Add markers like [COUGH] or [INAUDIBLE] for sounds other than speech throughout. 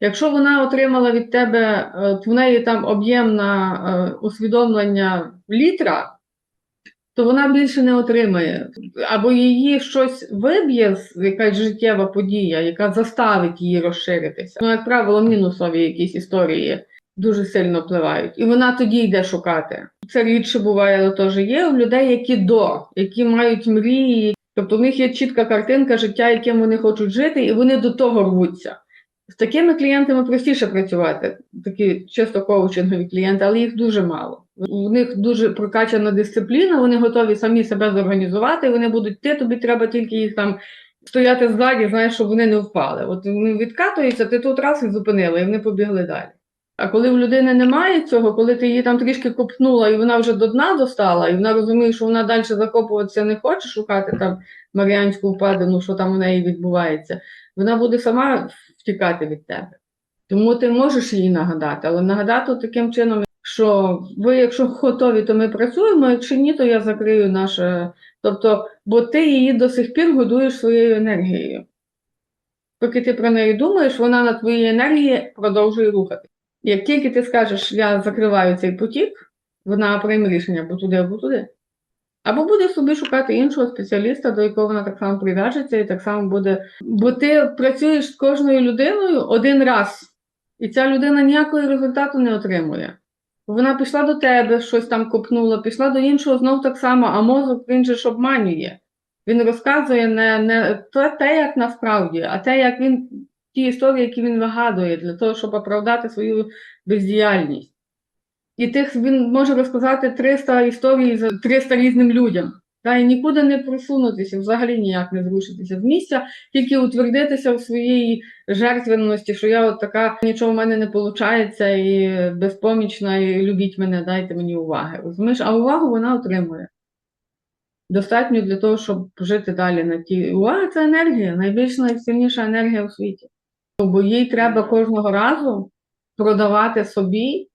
Якщо вона отримала від тебе, е, в неї там об'ємна е, усвідомлення літра, то вона більше не отримає. Або її щось виб'є, якась життєва подія, яка заставить її розширитися. Ну, як правило, мінусові якісь історії дуже сильно впливають. І вона тоді йде шукати. Це рідше буває, але теж є у людей, які до, які мають мрії. Тобто в них є чітка картинка життя, яким вони хочуть жити, і вони до того рвуться. З такими клієнтами простіше працювати, такі чисто коучингові клієнти, але їх дуже мало. У них дуже прокачана дисципліна, вони готові самі себе зорганізувати, вони будуть ти, тобі треба тільки їх там стояти ззаді, знаєш, щоб вони не впали. От вони відкатуються, ти тут раз і зупинили, і вони побігли далі. А коли в людини немає цього, коли ти її там трішки копнула, і вона вже до дна достала, і вона розуміє, що вона далі закопуватися не хоче, шукати там Маріанську впадину, що там у неї відбувається, вона буде сама втікати від тебе. Тому ти можеш їй нагадати, але нагадати таким чином, що ви, якщо готові, то ми працюємо, якщо ні, то я закрию наше. Тобто, бо ти її до сих пір годуєш своєю енергією. Поки ти про неї думаєш, вона на твоїй енергії продовжує рухати. Як тільки ти скажеш, я закриваю цей потік, вона прийме рішення або туди, або туди. Або буде собі шукати іншого спеціаліста, до якого вона так само прив'яжеться, і так само буде. Бо ти працюєш з кожною людиною один раз, і ця людина ніякого результату не отримує. Вона пішла до тебе, щось там копнула, пішла до іншого знов так само, а мозок він же ж обманює. Він розказує не, не те, як насправді, а те, як він ті історії, які він вигадує, для того, щоб оправдати свою бездіяльність. І тих він може розказати 300 історій за 300 різним людям. Та і нікуди не просунутися, взагалі ніяк не зрушитися з місця, тільки утвердитися в своїй жертвенності, що я от така, нічого в мене не виходить, і безпомічна, і любіть мене, дайте мені уваги. Розумієш? А увагу вона отримує. Достатньо для того, щоб жити далі на тій. Увага це енергія, найбільш найсильніша енергія у світі. Бо їй треба кожного разу продавати собі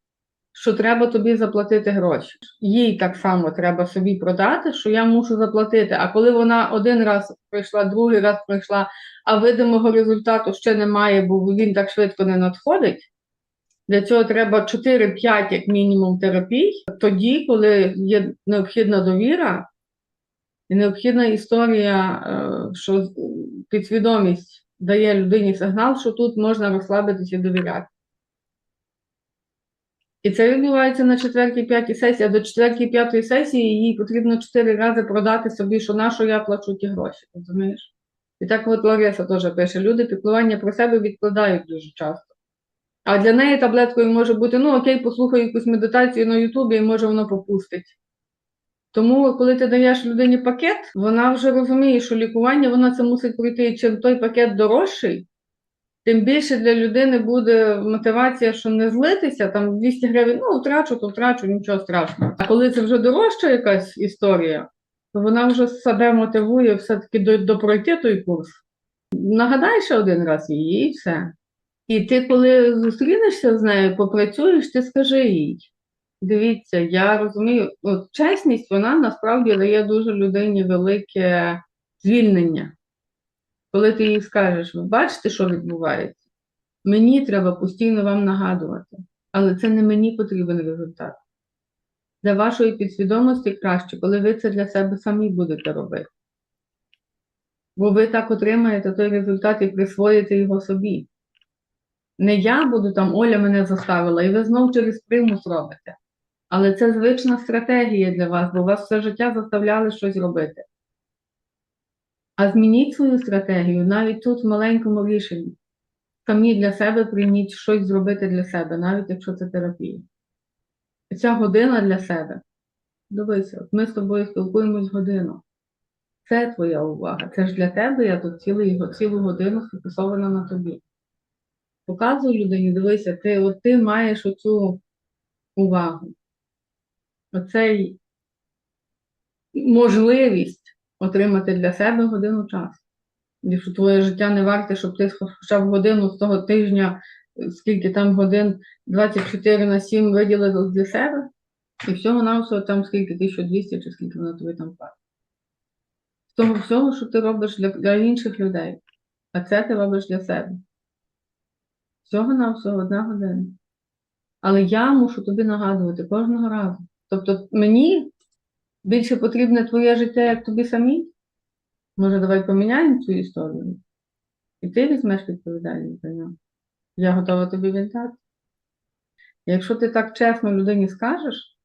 що треба тобі заплатити гроші. Їй так само треба собі продати, що я мушу заплатити. А коли вона один раз прийшла, другий раз прийшла, а видимого результату ще немає, бо він так швидко не надходить. Для цього треба 4-5 як мінімум терапій. Тоді, коли є необхідна довіра і необхідна історія, е, що підсвідомість дає людині сигнал, що тут можна розслабитися і довіряти. І це відбувається на четвертій п'ятій сесії, а до четвертої п'ятої сесії їй потрібно чотири рази продати собі, що на що я плачу ті гроші, розумієш? І так от Лариса теж пише: люди піклування про себе відкладають дуже часто. А для неї таблеткою може бути: ну окей, послухаю якусь медитацію на Ютубі, і може воно попустить. Тому, коли ти даєш людині пакет, вона вже розуміє, що лікування вона це мусить пройти. І чим той пакет дорожчий, тим більше для людини буде мотивація, що не злитися, там 200 гривень, ну втрачу, то втрачу, нічого страшного. А коли це вже дорожча якась історія, то вона вже себе мотивує все-таки до, до той курс. Нагадай ще один раз її, і все. І ти, коли зустрінешся з нею, попрацюєш, ти скажи їй. Дивіться, я розумію, от чесність, вона насправді дає дуже людині велике звільнення. Коли ти їй скажеш, ви бачите, що відбувається? Мені треба постійно вам нагадувати, але це не мені потрібен результат. Для вашої підсвідомості краще, коли ви це для себе самі будете робити. Бо ви так отримаєте той результат і присвоїте його собі. Не я буду там, Оля мене заставила, і ви знов через примус робите. Але це звична стратегія для вас, бо вас все життя заставляли щось робити. А змініть свою стратегію навіть тут в маленькому рішенні. Самі для себе прийміть щось зробити для себе, навіть якщо це терапія. Ця година для себе. Дивися, ми з тобою спілкуємось годину. Це твоя увага. Це ж для тебе, я тут цілу, цілу годину сфокусована на тобі. Показуй людині, дивися, ти, от ти маєш оцю увагу. Оцей можливість отримати для себе годину часу. Якщо твоє життя не варте, щоб ти хоча б годину з того тижня, скільки там годин 24 на 7 виділив для себе, і всього на всього там скільки 1200 чи скільки воно тобі там платить. З того всього, що ти робиш для, для інших людей, а це ти робиш для себе. Всього на всього одна година. Але я мушу тобі нагадувати кожного разу. Тобто мені більше потрібне твоє життя, як тобі самі. Може, давай поміняємо цю історію? І ти візьмеш відповідальність за нього. Я готова тобі віддати. Якщо ти так чесно людині скажеш,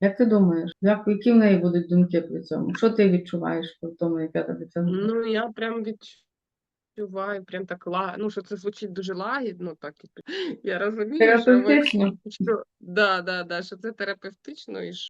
як ти думаєш, як, які в неї будуть думки при цьому? Що ти відчуваєш по тому, яка тобі це? Ну, я прям відчуваю, прям так ла... ну, що це звучить дуже лагідно, так [GASPS] я розумію, що, ви... Що да, да, да, що це терапевтично і